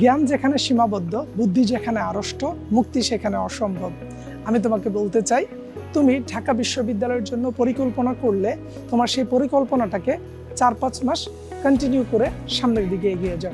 জ্ঞান যেখানে সীমাবদ্ধ, বুদ্ধি যেখানে আড়ষ্ট, মুক্তি সেখানে অসম্ভব। আমি তোমাকে বলতে চাই, তুমি ঢাকা বিশ্ববিদ্যালয়ের জন্য পরিকল্পনা করলে তোমার সেই পরিকল্পনাটাকে চার পাঁচ মাস কন্টিনিউ করে সামনের দিকে এগিয়ে যাও।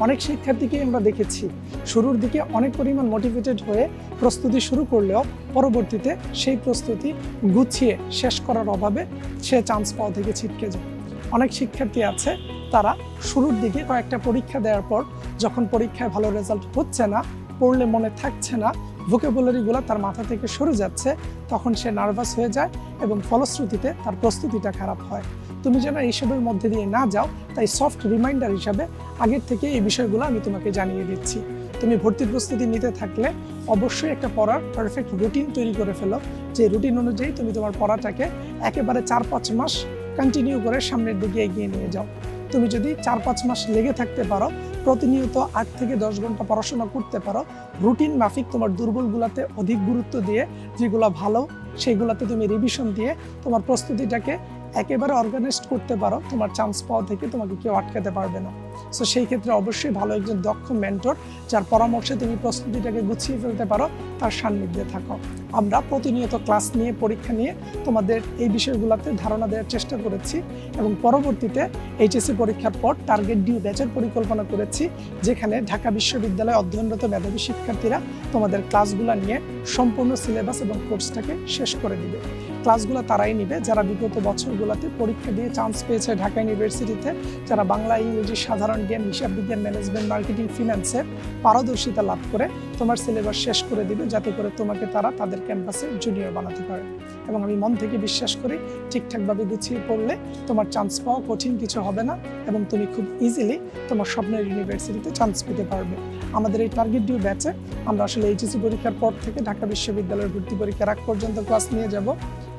অনেক শিক্ষার্থীকে আমরা দেখেছি, শুরুর দিকে অনেক পরিমাণ মোটিভেটেড হয়ে প্রস্তুতি শুরু করলেও পরবর্তীতে সেই প্রস্তুতি গুছিয়ে শেষ করার অভাবে সে চান্স পাওয়া থেকে ছিটকে যায়। অনেক শিক্ষার্থী আছে তারা শুরুর দিকে কয়েকটা পরীক্ষা দেওয়ার পর যখন পরীক্ষায় ভালো রেজাল্ট হচ্ছে না, পড়লে মনে থাকছে না ভোকেবুলারিগুলো তার মাথা থেকে সরে যাচ্ছে, তখন সে নার্ভাস হয়ে যায় এবং ফলশ্রুতিতে তার প্রস্তুতিটা খারাপ হয়। তুমি যেন এইসবের মধ্যে দিয়ে না যাও, তাই সফট রিমাইন্ডার হিসাবে আগের থেকে এই বিষয়গুলো আমি তোমাকে জানিয়ে দিচ্ছি। তুমি ভর্তির প্রস্তুতি নিতে থাকলে অবশ্যই একটা পড়ার পারফেক্ট রুটিন তৈরি করে ফেলো, যে রুটিন অনুযায়ী তুমি তোমার পড়াটাকে একেবারে চার পাঁচ মাস কন্টিনিউ করে সামনের দিকে এগিয়ে নিয়ে যাও। তুমি যদি চার পাঁচ মাস লেগে থাকতে পারো, প্রতিনিয়ত আট থেকে দশ ঘণ্টা পড়াশোনা করতে পারো, রুটিন মাফিক তোমার দুর্বলগুলোতে অধিক গুরুত্ব দিয়ে, যেগুলো ভালো, সেগুলোতে তুমি রিভিশন দিয়ে তোমার প্রস্তুতিটাকে একেবারে অর্গানাইজড করতে পারো, তোমার চান্স পাওয়া থেকে তোমাকে কেউ আটকাতে পারবে না। সো সেই ক্ষেত্রে অবশ্যই ভালো একজন দক্ষ মেন্টর যার পরামর্শে তুমি প্রস্তুতিটাকে গুছিয়ে ফেলতে পারো, তার সান্নিধ্যে থাকো। আমরা প্রতিনিয়ত ক্লাস নিয়ে, পরীক্ষা নিয়ে তোমাদের এই বিষয়গুলোতে ধারণা দেওয়ার চেষ্টা করেছি এবং পরবর্তীতে এইচএসসি পরীক্ষার পর টার্গেট ডিউ ব্যাচের পরিকল্পনা করেছি, যেখানে ঢাকা বিশ্ববিদ্যালয়ে অধ্যয়নরত মেধাবী শিক্ষার্থীরা তোমাদের ক্লাসগুলো নিয়ে সম্পূর্ণ সিলেবাস এবং কোর্সটাকে শেষ করে দিবে। ক্লাসগুলো তারাই নিবে, যারা বিগত বছরগুলোতে পরীক্ষা দিয়ে চান্স পেয়েছে ঢাকা ইউনিভার্সিটিতে যারা বাংলা, ইংরেজি সাধারণ জ্ঞান, হিসাব বিজ্ঞান ম্যানেজমেন্ট মার্কেটিং ফিনান্সের পারদর্শিতা লাভ করে তোমার সিলেবাস শেষ করে দিবে, যাতে করে তোমাকে তারা তাদের ক্যাম্পাসে জুনিয়র বানাতে পারে। এবং আমি মন থেকে বিশ্বাস করি, ঠিকঠাকভাবে গুছিয়ে পড়লে তোমার চান্স পাওয়া কঠিন কিছু হবে না এবং তুমি খুব ইজিলি তোমার স্বপ্নের ইউনিভার্সিটিতে চান্স পেতে পারবে। আমাদের এই টার্গেট ডিউ ব্যাচে আমরা আসলে এইচএসসি পরীক্ষার পর থেকে ঢাকা বিশ্ববিদ্যালয়ের ভর্তি পরীক্ষার আগ পর্যন্ত ক্লাস নিয়ে যাব।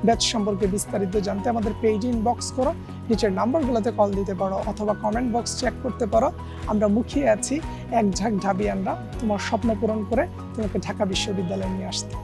ব্যাচ সম্পর্কে বিস্তারিত জানতে আমাদের পেজ ইনবক্স করো, নিচের নাম্বারগুলোতে কল দিতে পারো অথবা কমেন্ট বক্স চেক করতে পারো। আমরা মুখিয়ে আছি এক ঝাঁক ঢাবিয়ানরা তোমার স্বপ্ন পূরণ করে তোমাকে ঢাকা বিশ্ববিদ্যালয়ে নিয়ে আসতে।